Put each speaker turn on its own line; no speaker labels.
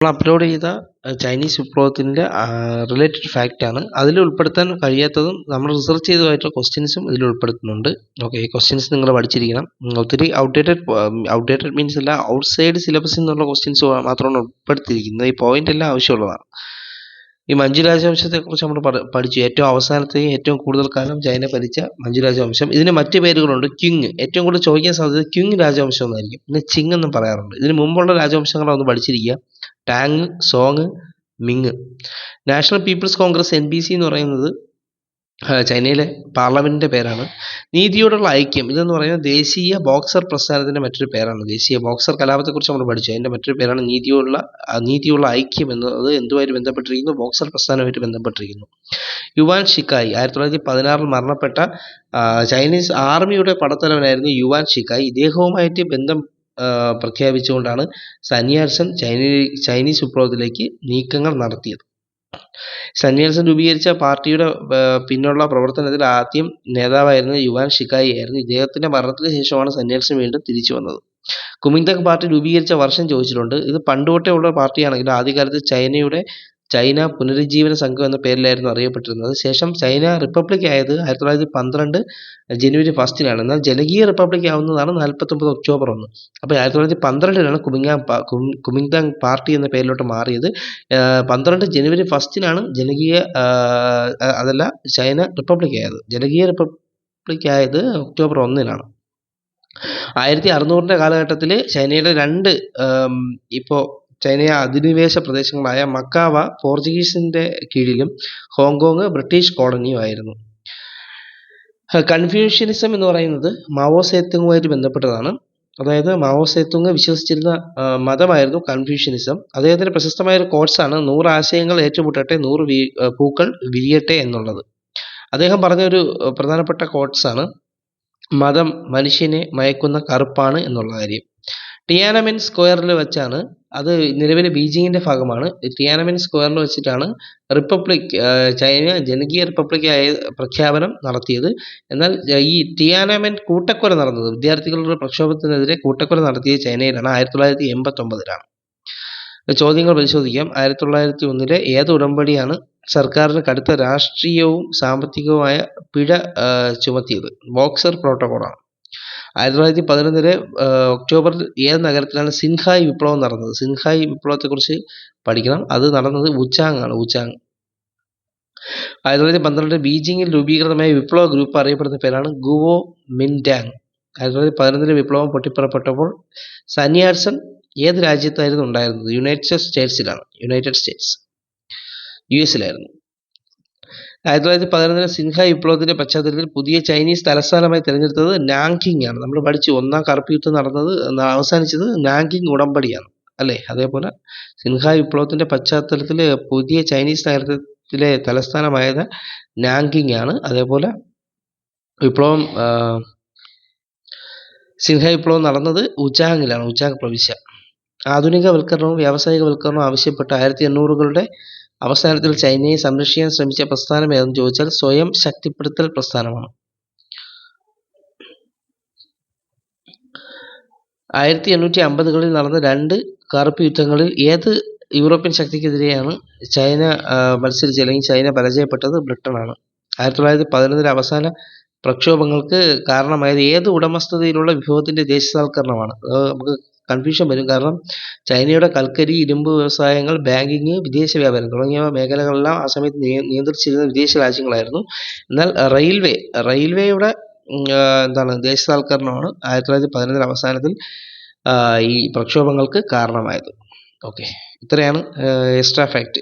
നമ്മൾ അപ്ലോഡ് ചെയ്ത ചൈനീസ് വിപ്ലവത്തിന്റെ റിലേറ്റഡ് ഫാക്റ്റ് ആണ്. അതിൽ ഉൾപ്പെടുത്താൻ കഴിയാത്തതും നമ്മൾ റിസർച്ച് ചെയ്തതായിട്ടുള്ള ക്വസ്റ്റ്യൻസും ഇതിൽ ഉൾപ്പെടുത്തുന്നുണ്ട്. ഓക്കെ ഈ ക്വസ്റ്റ്യൻസ് നിങ്ങൾ പഠിച്ചിരിക്കണം. ഒത്തിരി ഔട്ട്ഡേറ്റഡ് ഔട്ട്ഡേറ്റഡ് മീൻസ് അല്ല ഔട്ട് സൈഡ് സിലബസ് എന്നുള്ള ക്വസ്റ്റ്യൻസ് മാത്രമാണ് ഉൾപ്പെടുത്തിയിരിക്കുന്നത്. ഈ പോയിന്റ് എല്ലാം ആവശ്യമുള്ളതാണ്. ഈ മഞ്ജു രാജവംശത്തെക്കുറിച്ച് നമ്മൾ പഠിച്ചു. ഏറ്റവും അവസാനത്തെയും ഏറ്റവും കൂടുതൽ കാലം ചൈന ഭരിച്ച മഞ്ജു രാജവംശം ഇതിന് മറ്റു പേരുകളുണ്ട്. ക്യുങ് ഏറ്റവും കൂടുതൽ ചോദിക്കാൻ സാധ്യത ക്യുങ് രാജവംശം എന്നായിരിക്കും. പിന്നെ ചിങ് എന്നും പറയാറുണ്ട്. ഇതിന് മുമ്പുള്ള രാജവംശങ്ങളൊന്ന് പഠിച്ചിരിക്കുക. Tang Song Ming. National People's Congress N C എന്ന് പറയുന്നത് ചൈനയിലെ പാർലമെന്റിന്റെ പേരാണ്. നീതിയോടുള്ള ഐക്യം ഇതെന്ന് പറയുന്നത് ദേശീയ ബോക്സർ പ്രസ്ഥാനത്തിന്റെ മറ്റൊരു പേരാണ്. ദേശീയ ബോക്സർ കലാപത്തെക്കുറിച്ച് നമ്മൾ പഠിച്ചു. അതിന്റെ മറ്റൊരു പേരാണ് നീതിയുള്ള നീതിയുള്ള ഐക്യം എന്നത് എന്തുമായിട്ട് ബന്ധപ്പെട്ടിരിക്കുന്നു? ബോക്സർ പ്രസ്ഥാനവുമായിട്ട് ബന്ധപ്പെട്ടിരിക്കുന്നു. യുവാൻ ഷിക്കായി ആയിരത്തി തൊള്ളായിരത്തി പതിനാറിൽ മരണപ്പെട്ട ചൈനീസ് ആർമിയുടെ പടത്തലവനായിരുന്നു യുവാൻ ഷിക്കായി ഇദ്ദേഹവുമായിട്ട് ബന്ധം പ്രഖ്യാപിച്ചുകൊണ്ടാണ് സന്യാസൻ ചൈന ചൈനീസ് വിപ്ലവത്തിലേക്ക് നീക്കങ്ങൾ നടത്തിയത്. സന്യാസം രൂപീകരിച്ച പാർട്ടിയുടെ പിന്നുള്ള പ്രവർത്തനത്തിൽ ആദ്യം നേതാവായിരുന്ന യുവാൻ ഷിക്കായി ആയിരുന്നു. ഇദ്ദേഹത്തിന്റെ മരണത്തിന് ശേഷമാണ് സന്യാസം വീണ്ടും തിരിച്ചു വന്നത്. കുമിന്തക് പാർട്ടി രൂപീകരിച്ച വർഷം ചോദിച്ചിട്ടുണ്ട്. ഇത് പണ്ടുതൊട്ടേ ഉള്ള പാർട്ടിയാണെങ്കിലും ആദ്യകാലത്ത് ചൈനയുടെ ചൈന പുനരുജ്ജീവന സംഘം എന്ന പേരിലായിരുന്നു അറിയപ്പെട്ടിരുന്നത്. ശേഷം ചൈന റിപ്പബ്ലിക് ആയത് ആയിരത്തി തൊള്ളായിരത്തി പന്ത്രണ്ട് ജനുവരി ഫസ്റ്റിനാണ്. എന്നാൽ ജനകീയ റിപ്പബ്ലിക് ആവുന്നതാണ് നാൽപ്പത്തൊമ്പത് ഒക്ടോബർ ഒന്ന്. അപ്പോൾ ആയിരത്തി തൊള്ളായിരത്തി പന്ത്രണ്ടിലാണ് കുമിങ്ങാങ് കുമിങ്താങ് പാർട്ടി എന്ന പേരിലോട്ട് മാറിയത്. പന്ത്രണ്ട് ജനുവരി ഫസ്റ്റിനാണ് ജനകീയ അതല്ല ചൈന റിപ്പബ്ലിക് ആയത്. ജനകീയ റിപ്പബ്ലിക് ആയത് ഒക്ടോബർ ഒന്നിനാണ്. ആയിരത്തി അറുന്നൂറിന്റെ കാലഘട്ടത്തിൽ ചൈനയുടെ രണ്ട് ഇപ്പോൾ ചൈന അധിനിവേശ പ്രദേശങ്ങളായ മക്കാവ പോർച്ചുഗീസിന്റെ കീഴിലും ഹോങ്കോങ് ബ്രിട്ടീഷ് കോളനിയും ആയിരുന്നു കൺഫ്യൂഷ്യനിസം എന്ന് പറയുന്നത് മാവോ സേത്തുങ്ങുമായിട്ട് ബന്ധപ്പെട്ടതാണ്. അതായത് മാവോ സേത്തുങ് വിശ്വസിച്ചിരുന്ന മതമായിരുന്നു കൺഫ്യൂഷ്യനിസം. അദ്ദേഹത്തിന്റെ പ്രശസ്തമായ ഒരു കോഴ്സാണ് നൂറ് ആശയങ്ങൾ ഏറ്റുമുട്ടട്ടെ നൂറ് വീ പൂക്കൾ വിരിയട്ടെ എന്നുള്ളത്. അദ്ദേഹം പറഞ്ഞ ഒരു പ്രധാനപ്പെട്ട ആണ് മതം മനുഷ്യനെ മയക്കുന്ന കറുപ്പാണ് എന്നുള്ള കാര്യം. ടിയാനമെൻ സ്ക്വയറിൽ വെച്ചാണ് അത് നിലവിൽ ബീജിങ്ങിന്റെ ഭാഗമാണ്. ടിയാനമെൻ സ്ക്വയറിൽ വെച്ചിട്ടാണ് റിപ്പബ്ലിക് ചൈന ജനകീയ റിപ്പബ്ലിക് ആയ പ്രഖ്യാപനം നടത്തിയത്. എന്നാൽ ഈ ടിയാനമെൻ കൂട്ടക്കൊല നടന്നത് വിദ്യാർത്ഥികളുടെ പ്രക്ഷോഭത്തിനെതിരെ കൂട്ടക്കൊല നടത്തിയ ചൈനയിലാണ് ആയിരത്തി തൊള്ളായിരത്തി എൺപത്തൊമ്പതിലാണ് ചോദ്യങ്ങൾ പരിശോധിക്കാം. ആയിരത്തി തൊള്ളായിരത്തി ഒന്നിലെ ഏത് ഉടമ്പടിയാണ് സർക്കാരിന് കടുത്ത രാഷ്ട്രീയവും സാമ്പത്തികവുമായ പിഴ ചുമത്തിയത്? ബോക്സർ പ്രോട്ടോകോളാണ്. ആയിരത്തി തൊള്ളായിരത്തി പതിനൊന്നിലെ ഒക്ടോബറിൽ ഏത് നഗരത്തിലാണ് സിൻഹായ് വിപ്ലവം നടന്നത്? സിൻഹായ് വിപ്ലവത്തെക്കുറിച്ച് പഠിക്കണം. അത് നടന്നത് ഉച്ചാങ്. ആണ് വുച്ചാങ് ആയിരത്തി തൊള്ളായിരത്തി പന്ത്രണ്ടിൽ ബീജിങ്ങിൽ രൂപീകൃതമായ വിപ്ലവ ഗ്രൂപ്പ് അറിയപ്പെടുന്ന പേരാണ് ഗുവോ മിൻഡാങ് ആയിരത്തി തൊള്ളായിരത്തി പതിനൊന്നിലെ വിപ്ലവം പൊട്ടിപ്പുറപ്പെട്ടപ്പോൾ സന്യാസൻ ഏത് രാജ്യത്തായിരുന്നു ഉണ്ടായിരുന്നത്? യുണൈറ്റഡ് സ്റ്റേറ്റ്സിലാണ്. United States. യു എസിലായിരുന്നു. ആയിരത്തി തൊള്ളായിരത്തി പതിനൊന്നിലെ സിൻഹ വിപ്ലവത്തിന്റെ പശ്ചാത്തലത്തിൽ പുതിയ ചൈനീസ് തലസ്ഥാനമായി തിരഞ്ഞെടുത്തത് നാങ്കിങ് ആണ്. നമ്മൾ പഠിച്ചു ഒന്നാം കറുപ്പ് യുദ്ധം നടന്നത് അവസാനിച്ചത് നാങ്കിങ് ഉടമ്പടിയാണ്. അല്ലേ? അതേപോലെ സിൻഹ വിപ്ലവത്തിന്റെ പശ്ചാത്തലത്തിൽ പുതിയ ചൈനീസ് നഗരത്തിലെ തലസ്ഥാനമായത് നാങ്കിങ് ആണ്. അതേപോലെ വിപ്ലവം സിൻഹ വിപ്ലവം നടന്നത് ഉജാങ്ങിലാണ് ഉജാങ് പ്രവിശ്യ. ആധുനികവൽക്കരണവും വ്യാവസായികവൽക്കരണവും ആവശ്യപ്പെട്ട ആയിരത്തി എണ്ണൂറുകളുടെ അവസാനത്തിൽ ചൈനയെ സംരക്ഷിക്കാൻ ശ്രമിച്ച പ്രസ്ഥാനം ഏതെന്ന് ചോദിച്ചാൽ സ്വയം ശക്തിപ്പെടുത്തൽ പ്രസ്ഥാനമാണ്. ആയിരത്തി എണ്ണൂറ്റി അമ്പതുകളിൽ നടന്ന രണ്ട് കറുപ്പ് യുദ്ധങ്ങളിൽ ഏത് യൂറോപ്യൻ ശക്തിക്കെതിരെയാണ് ചൈന മത്സരിച്ചത്? അല്ലെങ്കിൽ ചൈന പരാജയപ്പെട്ടത് ബ്രിട്ടനാണ്. ആയിരത്തി തൊള്ളായിരത്തി പതിനൊന്നിലെ അവസാന പ്രക്ഷോഭങ്ങൾക്ക് കാരണമായത് ഏത് ഉടമസ്ഥതയിലുള്ള വിഭവത്തിന്റെ ദേശസാൽക്കരണമാണ്? നമുക്ക് കൺഫ്യൂഷൻ വരും. കാരണം ചൈനയുടെ കൽക്കരി ഇരുമ്പ് വ്യവസായങ്ങൾ ബാങ്കിങ് വിദേശ വ്യാപാരം തുടങ്ങിയ മേഖലകളെല്ലാം ആ സമയത്ത് നിയന്ത്രിച്ചിരുന്ന വിദേശ രാജ്യങ്ങളായിരുന്നു. എന്നാൽ റെയിൽവേ റെയിൽവേയുടെ എന്താണ് ദേശസാൽക്കരണമാണ് ആയിരത്തി തൊള്ളായിരത്തി അവസാനത്തിൽ ഈ പ്രക്ഷോഭങ്ങൾക്ക് കാരണമായത്. ഓക്കെ. ഇത്രയാണ് എക്സ്ട്രാ ഫാക്റ്റ്